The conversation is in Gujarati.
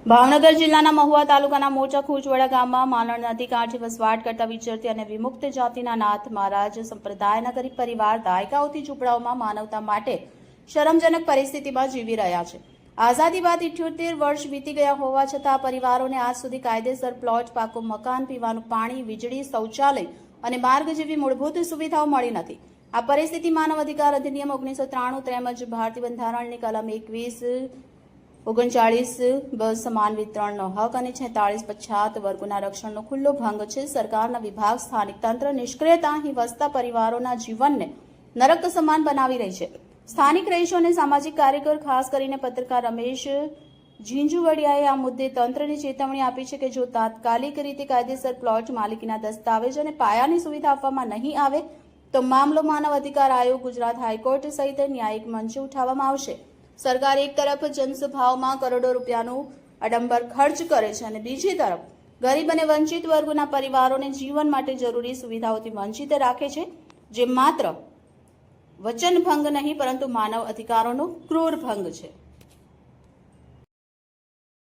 ભાવનગર જિલ્લાના મહુવા તાલુકાના મોટા ખુજવાડા ગામમાં માલણ નદી કાંઠે વસવાટ કરતા વિચરતી અને વિમુક્ત જાતિના નાથ મહારાજ સંપ્રદાયના ગરીબ પરિવાર દાયકાઓથી ઝૂંપડાઓમાં માનવતા માટે શરમજનક પરિસ્થિતિમાં જીવી રહ્યા છે. આઝાદી બાદ ઇઠ્યોતેર વર્ષ વીતી ગયા હોવા છતાં પરિવારોને આજ સુધી કાયદેસર પ્લોટ, પાકું, મકાન, પીવાનું પાણી, વીજળી, શૌચાલય અને માર્ગ જેવી મૂળભૂત સુવિધાઓ મળી નથી. આ પરિસ્થિતિ માનવ અધિકાર અધિનિયમ ઓગણીસો ત્રાણું તેમજ ભારતીય બંધારણની કલમ એકવીસ ઓગણચાળીસ બસ સમાન વિતરણનો હક અને છેતાળીસ પછાત વર્ગોના રક્ષણનો ખુલ્લો ભંગ છે. સરકારના વિભાગ સ્થાનિક તંત્ર નિષ્ક્રિયતા અહીં વસતા પરિવારોના જીવનને નરક સમાન બનાવી રહી છે. સ્થાનિક રહીશો અને સામાજિક કાર્યકર, ખાસ કરીને પત્રકાર રમેશ ઝીંઝુવડિયાએ આ મુદ્દે તંત્રને ચેતવણી આપી છે કે જો તાત્કાલિક રીતે કાયદેસર પ્લોટ માલિકીના દસ્તાવેજ અને પાયાની સુવિધા આપવામાં નહીં આવે, તો મામલો માનવ અધિકાર આયોગ ગુજરાત હાઈકોર્ટ સહિત ન્યાયિક મંચે ઉઠાવવામાં આવશે. સરકાર એક તરફ જનસભાઓમાં કરોડો રૂપિયાનું આડંબર ખર્ચ કરે છે અને બીજી તરફ ગરીબ અને વંચિત વર્ગોના પરિવારોને જીવન માટે જરૂરી સુવિધાઓથી વંચિત રાખે છે, જે માત્ર વચનભંગ નહીં, પરંતુ માનવ અધિકારોનો ક્રૂર ભંગ છે.